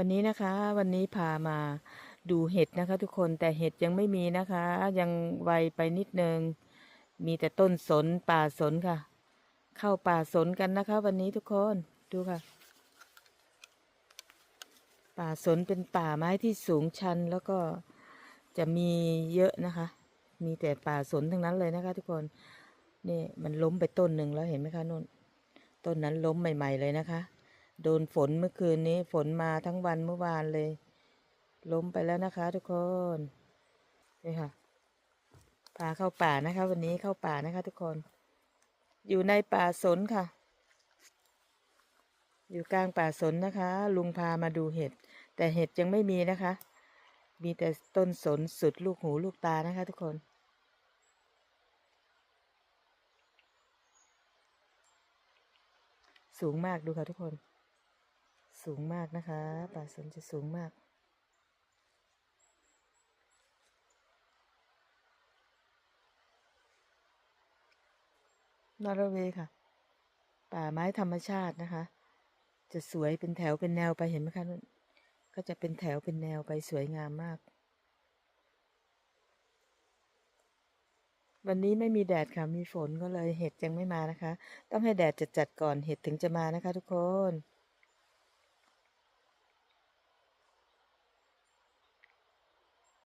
วันนี้นะคะวันนี้พามาดูเห็ดนะคะ ทุกคนแต่เห็ดยังไม่มีนะคะ ยังไวไปนิดนึง มีแต่ต้นสนป่าสนค่ะ เข้าป่าสนกันนะคะ วันนี้ทุกคนดูค่ะ ป่าสนเป็นป่าไม้ที่สูงชันแล้วก็จะมีเยอะนะคะ มีแต่ป่าสนทั้งนั้นเลยนะคะ ทุกคนนี่มันล้มไปต้นหนึ่งแล้วเห็นไหมคะนุ่นต้นนั้นล้มใหม่ ๆ เลยนะคะ โดนฝนเมื่อคืนนี้ฝนมาทั้งวันเมื่อวานเลย ล้มไปแล้วนะคะ ทุกคนนี่ค่ะพาเข้าป่านะคะ วันนี้เข้าป่านะคะ ทุกคน อยู่ในป่าสนค่ะ อยู่กลางป่าสนนะคะ ลุงพามาดูเห็ด แต่เห็ดยังไม่มีนะคะ มีแต่ต้นสนสุดลูกหูลูกตานะคะ ทุกคนสูงมากดูค่ะทุกคน สูงมากนะคะ ป่าสนจะสูงมาก นอร์เวย์ค่ะ ป่าไม้ธรรมชาตินะคะ จะสวยเป็นแถวเป็นแนวไปเห็นไหมคะนุ่นก็จะเป็นแถวเป็นแนวไปสวยงามมาก วันนี้ไม่มีแดดค่ะ มีฝนก็เลยเห็ดยังไม่มานะคะ ต้องให้แดดจัดๆก่อนเห็ดถึงจะมานะคะทุกคน